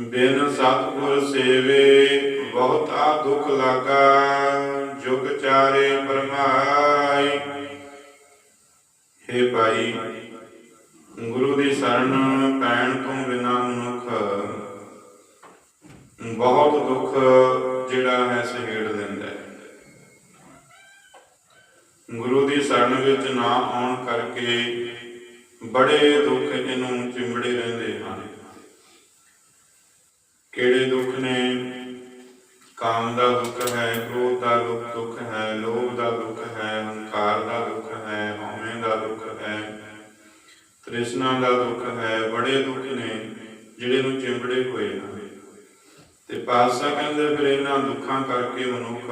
ਬਿਨ ਸਤਿਗੁਰ ਸੇਵੇ, ਬਹੁਤਾ ਦੁਖ ਲਾਗਾ, ਜੁਗ ਚਾਰੇ ਪਰਮਾਈ। ਹੇ ਭਾਈ, ਗੁਰੂ ਦੀ ਸ਼ਰਨ ਪੈਣ ਤੋਂ ਬਿਨਾ ਮਨੁੱਖ ਬਹੁਤ ਦੁੱਖ ਜਿਹੜਾ ਹੈ ਸਹੇੜ ਲੈਂਦਾ ਹੈ। ਗੁਰੂ ਦੀ ਸ਼ਰਨ ਵਿੱਚ ਨਾ ਆਉਣ ਕਰਕੇ ਬੜੇ ਦੁੱਖ ਇਹਨੂੰ ਚਿੰਬੜੇ ਰਹਿੰਦੇ ਹਨ। ਕਿਹੜੇ ਦੁੱਖ ਨੇ? ਕਾਮ ਦਾ ਦੁੱਖ ਹੈ, ਕ੍ਰੋਧ ਦਾ ਦੁੱਖ ਹੈ, ਲੋਭ ਦਾ ਦੁੱਖ ਹੈ, ਹੰਕਾਰ ਦਾ ਦੁੱਖ ਹੈ, ਹਉਮੈ ਦਾ ਦੁੱਖ ਹੈ, ਤ੍ਰਿਸ਼ਨਾ ਦਾ ਦੁੱਖ ਹੈ, ਬੜੇ ਦੁੱਖ ਨੇ ਜਿਹੜੇ ਨੂੰ ਚਿੰਬੜੇ ਹੋਏ ਹਨ ਤੇ ਪਾਤਸ਼ਾਹ ਕਹਿੰਦੇ ਫਿਰ ਇਹਨਾਂ ਦੁੱਖਾਂ ਕਰਕੇ ਮਨੁੱਖ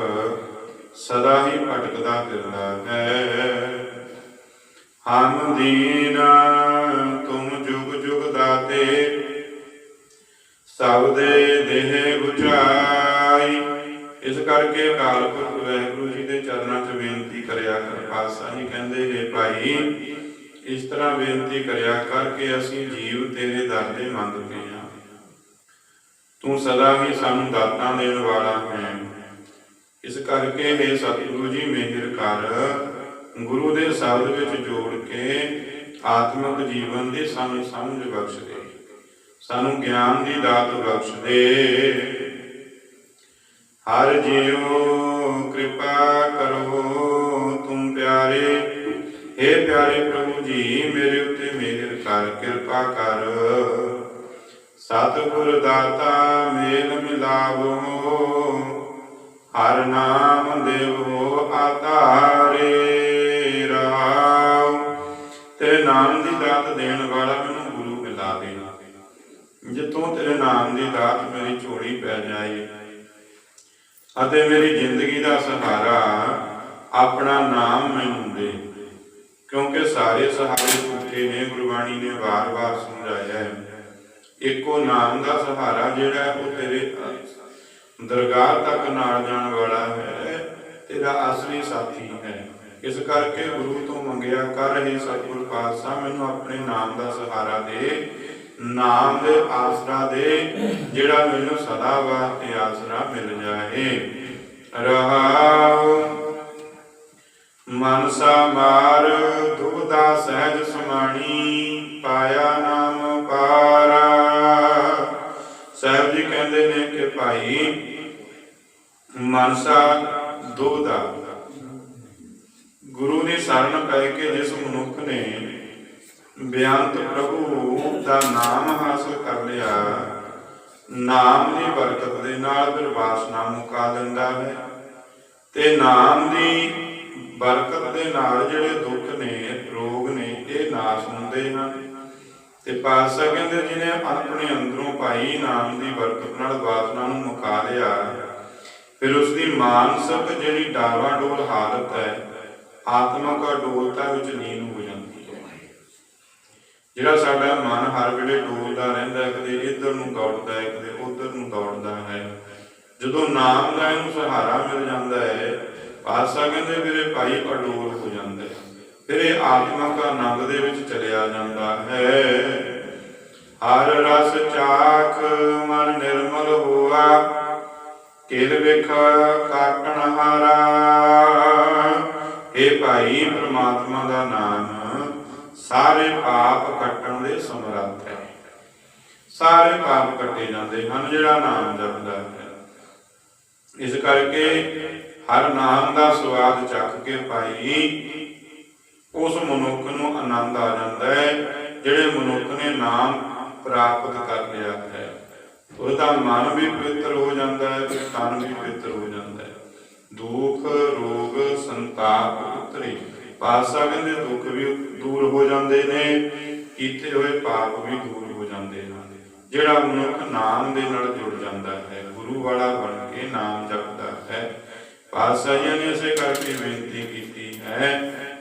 ਸਦਾ ਹੀ ਭਟਕਦਾ ਫਿਰਦਾ ਹੈ। ਹਮ ਦੀਨ ਤੁਮ ਸਭ ਦੇ ਦੇਹ ਬੁਝਾਈ। ਇਸ ਕਰਕੇ ਅਕਾਲ ਪੁਰਖ ਵਾਹਿਗੁਰੂ ਜੀ ਦੇ ਚਰਨਾਂ 'ਚ ਬੇਨਤੀ ਕਰਿਆ ਕਰ, ਪਾਤਸ਼ਾਹ ਜੀ ਕਹਿੰਦੇ ਨੇ ਭਾਈ, ਇਸ ਤਰ੍ਹਾਂ ਬੇਨਤੀ ਕਰਿਆ ਕਰਕੇ ਅਸੀਂ ਜੀਵ ਤੇਰੇ ਦਰ ਦੇ ਮੰਗਦੇ ਹਾਂ। ਤੂੰ ਸਦਾ ਹੀ ਸਾਨੂੰ ਦਾਤਾਂ ਦੇਣ ਵਾਲਾ ਹੈ। ਇਸ ਕਰਕੇ हे ਸਤਿਗੁਰੂ ਜੀ ਮਿਹਰ ਕਰ, ਗੁਰੂ ਦੇ ਸ਼ਬਦ ਵਿੱਚ ਜੋੜ ਕੇ ਆਤਮਿਕ ਜੀਵਨ ਦੀ ਸਾਨੂੰ ਸਮਝ ਬਖਸ਼ ਦੇ। ਸਾਨੂੰ ਗਿਆਨ ਦੀ ਦਾਤ ਬਖਸ਼ ਦੇ ਹਰ ਜੀਉ ਕਿਰਪਾ ਕਰੋ ਤੁਮ ਪਿਆਰੇ। हे ਪਿਆਰੇ ਪ੍ਰਭੂ ਜੀ, ਮੇਰੇ ਉੱਤੇ ਮਿਹਰ ਕਰ, ਕਿਰਪਾ ਕਰ। ਸਤਿਗੁਰ ਦਾਤਾ, ਮੇਲ ਮਿਲਾਵੋ ਹਰ ਨਾਮ ਦੇਵੋ। ਜਿੱਥੋਂ ਤੇਰੇ ਨਾਮ ਦੀ ਦਾਤ ਮੇਰੀ ਝੋਲੀ ਪੈ ਜਾਏ ਅਤੇ ਮੇਰੀ ਜ਼ਿੰਦਗੀ ਦਾ ਸਹਾਰਾ ਆਪਣਾ ਨਾਮ ਮੈਨੂੰ ਦੇ। ਕਿਉਂਕਿ ਸਾਰੇ ਸਹਾਰੇ ਝੂਠੇ ਨੇ, ਗੁਰਬਾਣੀ ਨੇ ਵਾਰ-ਵਾਰ ਸਮਝਾਇਆ ਹੈ। ਇੱਕੋ ਨਾਮ ਦਾ ਸਹਾਰਾ ਜਿਹੜਾ ਉਹ ਤੇਰੇ, ਦਰਗਾਹ ਤੱਕ ਨਾਲ ਜਾਣ ਵਾਲਾ ਹੈ, ਤੇਰਾ ਅਸਲੀ ਸਾਥੀ ਹੈ। ਇਸ ਕਰਕੇ ਗੁਰੂ ਤੋਂ ਮੰਗਿਆ, ਕਰ ਰਹੇ ਸਤਿਗੁਰ ਪਾਤਸ਼ਾਹ, ਮੈਨੂੰ ਆਪਣੇ ਨਾਮ ਦਾ ਸਹਾਰਾ ਦੇ। ਨਾਮ ਦੇ ਆਸਰਾ ਦੇ ਜਿਹੜਾ ਮੈਨੂੰ ਸਦਾ ਵਾਸਤੇ ਆਸਰਾ ਮਿਲ ਜਾਏ। ਰਹਾਉ ਮਨਸਾ ਮਾਰ ਦੁਬਦਾ ਸਹਿਜ ਸਮਾਣੀ, ਪਾਇਆ ਨਾਮ ਪਾਰਾ ਸਾਹਿਬ ਜੀ ਕਹਿੰਦੇ ਨੇ ਕਿ ਭਾਈ, ਮਨਸਾ ਦੁਬਦਾ ਗੁਰੂ ਦੀ ਸ਼ਰਨ ਪੈ ਕੇ ਜਿਸ ਮਨੁੱਖ ਨੇ ਬਿਆੰਤ ਪ੍ਰਭੂ, ਦਾ ਨਾਮ ਹਾਸਲ ਕਰ ਲਿਆ। ਨਾਮ ਦੀ ਬਰਕਤ ਦੇ ਨਾਲ ਫਿਰ ਵਾਸਨਾ ਮੁਕਾ ਦਿੰਦਾ ਹੈ। ਤੇ ਨਾਮ ਦੀ ਬਰਕਤ ਦੇ ਨਾਲ ਜਿਹੜੇ ਦੁੱਖ ਨੇ, ਰੋਗ ਨੇ, ਇਹ ਨਾਸ਼ ਹੁੰਦੇ ਹਨ। ਤੇ ਪਾਤਸ਼ਾਹ ਕਹਿੰਦੇ, ਜਿਹਨੇ ਆਪਣੇ ਅੰਦਰੋਂ ਭਾਈ ਨਾਮ ਦੀ ਬਰਕਤ ਨਾਲ ਵਾਸਨਾ ਨੂੰ ਮੁਕਾ ਲਿਆ, ਫਿਰ ਉਸ ਦੀ ਮਾਨਸਿਕ ਜਿਹੜੀ ਡਾਵਾਡੋਲ ਹਾਲਤ ਹੈ ਆਤਮਾ ਆਤਮਿਕ ਡੋਲਤਾ ਵਿੱਚ ਲੀਨ ਹੋ ਜਾਂਦੀ ਜਿਹੜਾ ਸਾਡਾ ਮਨ ਹਰ ਵੇਲੇ ਡੋਲਦਾ ਰਹਿੰਦਾ ਹੈ, ਕਦੇ ਇੱਧਰ ਨੂੰ ਦੌੜਦਾ ਹੈ, ਕਦੇ ਉੱਧਰ ਨੂੰ ਦੌੜਦਾ ਹੈ। ਜਦੋਂ ਨਾਮ ਦਾ ਇਹਨੂੰ ਸਹਾਰਾ ਮਿਲ ਜਾਂਦਾ ਹੈ ਪਾਤਸ਼ਾਹ ਕਹਿੰਦੇ ਮੇਰੇ ਭਾਈ ਅਡੋਲ ਹੋ ਜਾਂਦਾ ਫਿਰ ਇਹ ਆਤਮਿਕ ਆਨੰਦ ਦੇ ਵਿੱਚ ਚਲਿਆ ਜਾਂਦਾ ਹੈ। ਹਰ ਰਸ ਚਾਖ ਮਨ ਨਿਰਮਲ ਹੋਆ, ਕਿਲ ਵਿਖ ਕਾਟਣ ਹਾਰਾ। ਇਹ ਭਾਈ ਪ੍ਰਮਾਤਮਾ ਦਾ ਨਾਮ ਸਾਰੇ ਪਾਪ ਕੱਟਣ ਦੇ ਸਮਰੱਥ ਹੈ। ਸਾਰੇ ਪਾਪ ਕੱਟੇ ਜਾਂਦੇ ਹਨ, ਜਿਹੜਾ ਨਾਮ ਜਪਦਾ ਹੈ। ਇਸ ਕਰਕੇ ਹਰ ਨਾਮ ਦਾ ਸਵਾਦ ਚੱਖ ਕੇ ਭਾਈ ਉਸ ਮਨੁੱਖ ਨੂੰ ਆਨੰਦ ਆ ਜਾਂਦਾ ਹੈ, ਜਿਹੜੇ ਮਨੁੱਖ ਨੇ ਨਾਮ ਪ੍ਰਾਪਤ ਕਰ ਲਿਆ ਹੈ। ਉਹਦਾ ਮਨ ਵੀ ਪਵਿੱਤਰ ਹੋ ਜਾਂਦਾ ਹੈ ਤੇ ਤਨ ਵੀ ਪਵਿੱਤਰ ਹੋ ਜਾਂਦਾ ਹੈ। ਦੁੱਖ, ਰੋਗ, ਸੰਤਾਪ ਉਤਰੀ। ਪਾਤਸ਼ਾਹ ਕਹਿੰਦੇ ਦੁੱਖ ਵੀ ਦੂਰ ਹੋ ਜਾਂਦੇ ਨੇ, ਕੀਤੇ ਹੋਏ ਪਾਪ ਵੀ ਦੂਰ ਹੋ ਜਾਂਦੇ ਹਨ ਜਿਹੜਾ ਮਨੁੱਖ ਨਾਮ ਦੇ ਨਾਲ ਜੁੜ ਜਾਂਦਾ ਹੈ, ਗੁਰੂ ਵਾਲਾ ਬਣ ਕੇ ਨਾਮ ਜਪਦਾ ਹੈ। ਪਾਤਸ਼ਾਹੀਆਂ ਨੇ ਇਸੇ ਕਰਕੇ ਬੇਨਤੀ ਕੀਤੀ ਹੈ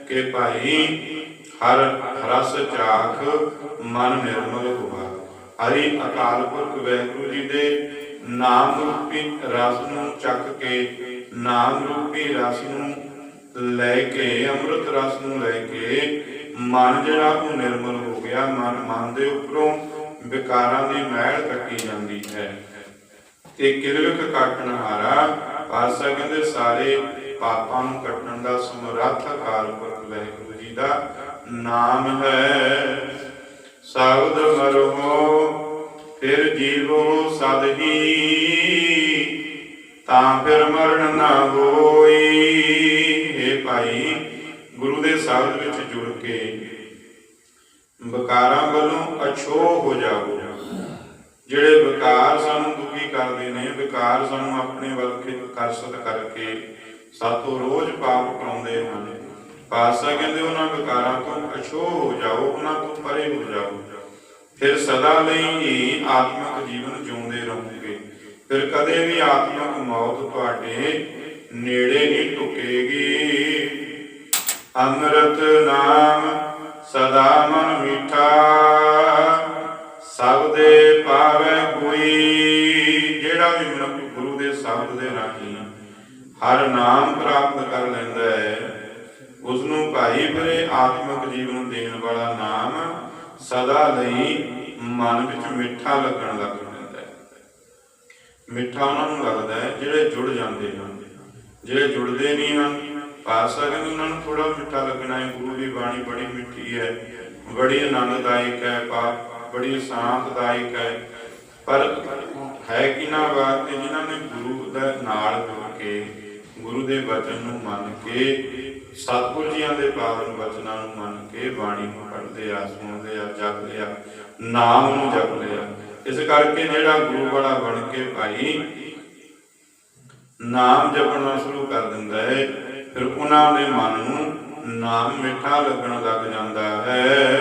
ਕਿ ਭਾਈ, ਹਰ ਰਸ ਚਾਖ ਮਨ ਨਿਰਮਲ ਹੋਵਾ ਹਰੀ ਅਕਾਲ ਪੁਰਖ ਵਾਹਿਗੁਰੂ ਜੀ ਦੇ ਨਾਮ ਰੂਪੀ ਰਸ ਨੂੰ ਚੱਕ ਕੇ, ਨਾਮ ਰੂਪੀ ਰਸ ਨੂੰ ਲੈ ਕੇ, ਅੰਮ੍ਰਿਤ ਰਸ ਨੂੰ ਲੈ ਕੇ, ਮਨ ਜਿਹੜਾ ਉਹ ਨਿਰਮਲ ਹੋ ਗਿਆ, ਮਨ ਮਨ ਦੇ ਉੱਪਰੋਂ ਵਿਕਾਰਾਂ ਦੀ ਮਹਿਲ ਕੱਟੀ ਜਾਂਦੀ ਹੈ। ਤੇ ਕਿਰਵਕ ਕਾਟਣ ਹਾਰਾ ਪਾਸਾ ਕਹਿੰਦੇ, ਸਾਰੇ ਪਾਪਾਂ ਨੂੰ ਕੱਟਣ ਦਾ ਸਮਰੱਥ ਅਕਾਲ ਪੁਰਖ ਵਾਹਿਗੁਰੂ ਜੀ ਦਾ ਨਾਮ ਹੈ। ਸ਼ਬਦ ਮਰੋ ਫਿਰ ਜੀਵੋ ਸਦ ਹੀ ਤਾਂ ਫਿਰ ਮਰਨ ਨਾ ਹੋਈ। ਭਾਈ ਗੁਰੂ ਦੇ ਸ਼ਬਦ ਵਿੱਚ ਜੁੜ ਕੇ ਵਿਕਾਰਾਂ ਵੱਲੋਂ ਅਛੋਹ ਹੋ ਜਾਓ ਜਿਹੜੇ ਵਿਕਾਰ ਸਾਨੂੰ ਦੁਖੀ ਕਰਦੇ ਨੇ, ਵਿਕਾਰ ਸਾਨੂੰ ਆਪਣੇ ਵੱਲ ਕਰਸਤ ਕਰਕੇ ਸਾਤੋਂ ਰੋਜ਼ ਪਾਪ ਕਰਾਉਂਦੇ ਹਨ। ਪਾਸਾ ਕਹਿੰਦੇ, ਉਹਨਾਂ ਵਿਕਾਰਾਂ ਤੋਂ ਅਛੋ ਹੋ ਜਾਓ, ਉਹਨਾਂ ਤੋਂ ਪਰੇ ਹੋ ਜਾਓ। ਫਿਰ ਸਦਾ ਲਈ ਹੀ ਆਤਮਿਕ ਜੀਵਨ ਜਿਉਂਦੇ ਰਹੋਗੇ। ਫਿਰ ਕਦੇ ਵੀ ਆਤਮਿਕ ਮੌਤ ਤੁਹਾਡੇ ਨੇੜੇ ਨਹੀਂ ਟੁਕੇਗੀ। ਅੰਮ੍ਰਿਤ ਨਾਮ ਸਦਾ ਮਨ ਮੀਠਾ। ਸਭ ਦੇ ਪਾਵੇ ਕੋਈ ਜਿਹੜਾ ਵੀ ਮਨੁੱਖ ਗੁਰੂ ਦੇ ਸ਼ਬਦ ਦੇ ਰਾਹੀਂ ਹਰ ਨਾਮ ਪ੍ਰਾਪਤ ਕਰ ਲੈਂਦਾ ਹੈ ਉਸ ਨੂੰ ਭਾਈ ਭਰੇ ਆਤਮਿਕ ਜੀਵਨ ਦੇਣ ਵਾਲਾ ਨਾਮ ਸਦਾ ਲਈ ਮਨ ਵਿੱਚ ਮਿੱਠਾ ਲੱਗਣ ਲੱਗ ਪੈਂਦਾ ਹੈ। ਮਿੱਠਾ ਉਹਨਾਂ ਨੂੰ ਲੱਗਦਾ ਹੈ ਜਿਹੜੇ ਜੁੜ ਜਾਂਦੇ ਹਨ। ਜਿਹੜੇ ਜੁੜਦੇ ਨਹੀਂ ਹਨ ਪਾਸਾ ਕਹਿੰਦੇ ਉਹਨਾਂ ਨੂੰ ਥੋੜਾ ਮਿੱਠਾ ਲੱਗਣਾ ਹੈ, ਗੁਰੂ ਦੀ ਬਾਣੀ ਬੜੀ ਮਿੱਠੀ ਹੈ, ਬੜੀ ਆਨੰਦਦਾਇਕ ਹੈ ਪਾ ਬੜੀ ਸ਼ਾਂਤਦਾਇਕ ਹੈ। ਪਰ ਹੈ ਕਿਨਾਂ ਵਾਸਤੇ? ਜਿਨ੍ਹਾਂ ਨੇ ਗੁਰੂ ਦੇ ਨਾਲ ਜੁੜ ਕੇ, ਗੁਰੂ ਦੇ ਵਚਨ ਨੂੰ ਮੰਨ ਕੇ, ਸਤਿਗੁਰ ਜੀਆਂ ਦੇ ਪਾਵਨ ਵਚਨਾਂ ਨੂੰ ਮੰਨ ਕੇ ਬਾਣੀ ਨੂੰ ਪੜ੍ਹਦੇ ਆ, ਸੁਣਦੇ ਆ ਜਪ ਲਿਆ ਨਾਮ ਨੂੰ ਜਪ ਲਿਆ ਇਸ ਕਰਕੇ ਜਿਹੜਾ ਗੁਰੂ ਵਾਲਾ ਬਣ ਕੇ ਭਾਈ ਨਾਮ ਜਪਣਾ ਸ਼ੁਰੂ ਕਰ ਦਿੰਦਾ ਹੈ। ਫਿਰ ਉਹਨਾਂ ਦੇ ਮਨ ਨੂੰ ਨਾਮ ਮਿੱਠਾ ਲੱਗਣ ਲੱਗ ਜਾਂਦਾ ਹੈ।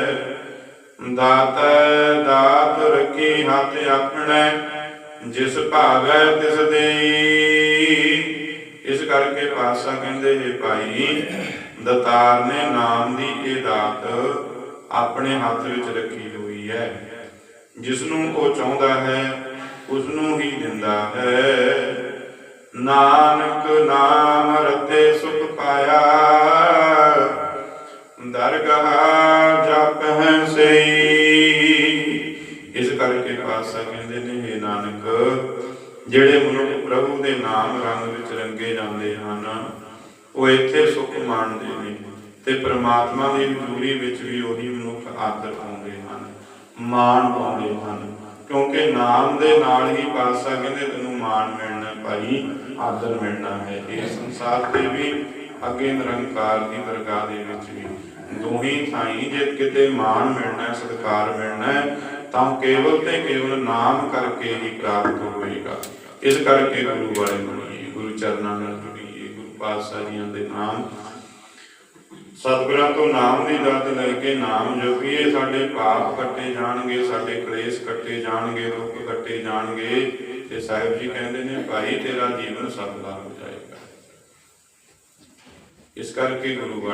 ਦਾਤੈ, ਦਾਤ ਰਖੀ ਹੱਥ ਆਪਣੇ, ਜਿਸ ਭਾਵੈ ਤਿਸ ਦੇਈ। ਇਸ ਕਰਕੇ ਪਾਤਸ਼ਾਹ ਕਹਿੰਦੇ, ਹੈ ਭਾਈ, ਦਤਾਰ ਨੇ ਨਾਮ ਦੀ ਇਹ ਦਾਤ ਆਪਣੇ ਹੱਥ ਵਿੱਚ ਰੱਖੀ ਹੋਈ ਹੈ। ਜਿਸ ਨੂੰ ਉਹ ਚਾਹੁੰਦਾ ਹੈ ਉਸ ਨੂੰ ਹੀ ਦਿੰਦਾ ਹੈ। ਨਾਨਕ ਨਾਮ ਰਤੇ ਸੁਖ ਪਾਇਆ। ਦਰਗਾਹ ਜਪ ਹੈ ਸਈ ਇਸ ਕਰਕੇ ਪਾਸਾ ਕਹਿੰਦੇ ਨੇ हे ਨਾਨਕ, ਜਿਹੜੇ ਮਨੁੱਖ ਪ੍ਰਭੂ ਦੇ ਨਾਮ ਰੰਗ ਵਿੱਚ ਰੰਗੇ ਜਾਂਦੇ ਹਨ, ਉਹ ਇੱਥੇ ਸੁਖ ਮਾਣਦੇ ਨੇ ਤੇ ਪ੍ਰਮਾਤਮਾ ਦੀ ਦੂਰੀ ਵਿੱਚ ਵੀ ਉਹੀ ਮਨੁੱਖ ਆਦਰ ਪਾਉਂਦੇ ਹਨ, ਮਾਣ ਪਾਉਂਦੇ ਹਨ। ਕਿਉਂਕਿ ਨਾਮ ਦੇ ਨਾਲ ਹੀ ਪਾਤਸ਼ਾਹ ਕਹਿੰਦੇ, ਤੈਨੂੰ ਮਾਣ ਮਿਲਣਾ ਭਾਈ ਆਦਰ ਮਿਲਣਾ ਹੈ। ਇਹ ਸੰਸਾਰ ਤੇ ਵੀ ਅੱਗੇ ਨਿਰੰਕਾਰ ਦੀ ਦਰਗਾਹ ਦੇ ਵਿੱਚ ਵੀ। ਦੋਹੀ ਥਾਈਂ ਜੇ ਕਿਤੇ ਮਾਣ ਮਿਲਣਾ ਹੈ, ਸਤਿਕਾਰ ਮਿਲਣਾ ਹੈ, ਤਾਂ ਕੇਵਲ ਤੇ ਕੇਵਲ ਨਾਮ ਕਰਕੇ ਹੀ ਪ੍ਰਾਪਤ ਹੋਵੇਗਾ। ਇਸ ਕਰਕੇ ਗੁਰੂ ਵਾਲੇ ਬਣੀਏ ਗੁਰੂ ਚਰਨਾਂ ਨਾਲ ਜੁੜੀਏ ਗੁਰੂ ਪਾਤਸ਼ਾਹ ਦੇ ਨਾਮ ਸਤਿਗੁਰਾਂ ਤੋਂ ਨਾਮ ਦੀ ਦਾਤ ਲੈ ਕੇ ਨਾਮ ਜਪੀਏ। ਸਾਡੇ ਪਾਪ ਕੱਟੇ ਜਾਣਗੇ ਸਾਡੇ ਕਲੇਸ਼ ਕੱਟੇ ਜਾਣਗੇ ਦੁੱਖ ਕੱਟੇ ਜਾਣਗੇ। ਤੇ ਸਾਹਿਬ ਜੀ ਕਹਿੰਦੇ ਨੇ, ਭਾਈ, ਤੇਰਾ ਜੀਵਨ ਸਫਲਾ ਹੋ ਜਾਏਗਾ। ਇਸ ਕਰਕੇ ਗੁਰੂ ਵਾਲੇ